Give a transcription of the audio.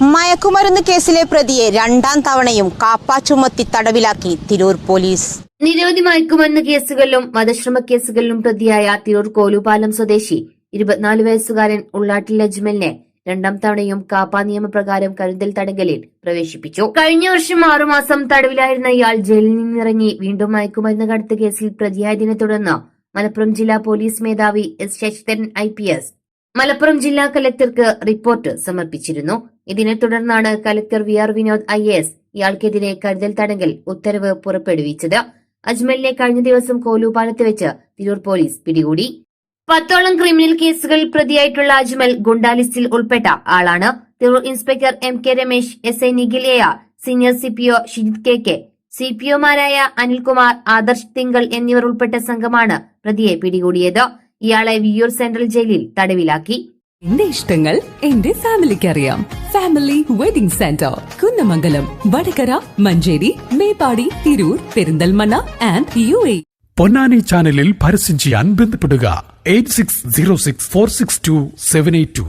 മയക്കുമരുന്ന് കേസിലെ പ്രതിയെ രണ്ടാം തവണയും കാപ്പ ചുമത്തി തടവിലാക്കി തിരൂർ പോലീസ്. നിരവധി മയക്കുമരുന്ന് കേസുകളിലും വധശ്രമ കേസുകളിലും പ്രതിയായ തിരൂർ കോലുപാലം സ്വദേശി ഇരുപത്തിനാല് വയസ്സുകാരൻ ഉള്ളാട്ടിൽ അജ്മലിനെ രണ്ടാം തവണയും കാപ്പ നിയമപ്രകാരം കരുതൽ തടങ്കലിൽ പ്രവേശിപ്പിച്ചു. കഴിഞ്ഞ വർഷം ആറുമാസം തടവിലായിരുന്ന ഇയാൾ ജയിലിൽ നിന്നിറങ്ങി വീണ്ടും മയക്കുമരുന്ന് കടത്ത് കേസിൽ പ്രതിയായതിനെ തുടർന്ന് മലപ്പുറം ജില്ലാ പോലീസ് മേധാവി S Sasidharan I P S Malappuram ജില്ലാ കലക്ടർക്ക് റിപ്പോർട്ട് സമർപ്പിച്ചിരുന്നു. ഇതിനെ തുടർന്നാണ് collector V R Vinod I S ഇയാൾക്കെതിരെ കരുതൽ തടങ്കൽ ഉത്തരവ് പുറപ്പെടുവിച്ചത്. അജ്മലിനെ കഴിഞ്ഞ ദിവസം കോലൂപാലത്ത് വെച്ച് തിരൂർ പോലീസ് പിടികൂടി. പത്തോളം ക്രിമിനൽ കേസുകൾ പ്രതിയായിട്ടുള്ള അജ്മൽ ഗുണ്ടാലിസ്റ്റിൽ ഉൾപ്പെട്ട ആളാണ്. Tirur inspector M K Ramesh S A R senior C P O Shijith K K C P ഒമാരായ Anilkumar Adarsh തിങ്കൾ എന്നിവർ ഉൾപ്പെട്ട സംഘമാണ് പ്രതിയെ പിടികൂടിയത്. ഇയാളെ വിയൂർ സെൻട്രൽ ജയിലിൽ തടവിലാക്കി. എന്റെ ഇഷ്ടങ്ങൾ എന്റെ ഫാമിലിക്ക് അറിയാം family wedding centre Kunnamangalam Vadakara Manjeri Meppadi Tirur Perinthalmanna and U A. Ponnani ചാനലിൽ പരസ്യം ചെയ്യാൻ ബന്ധപ്പെടുക. Eight six zero six four six two seven eight two.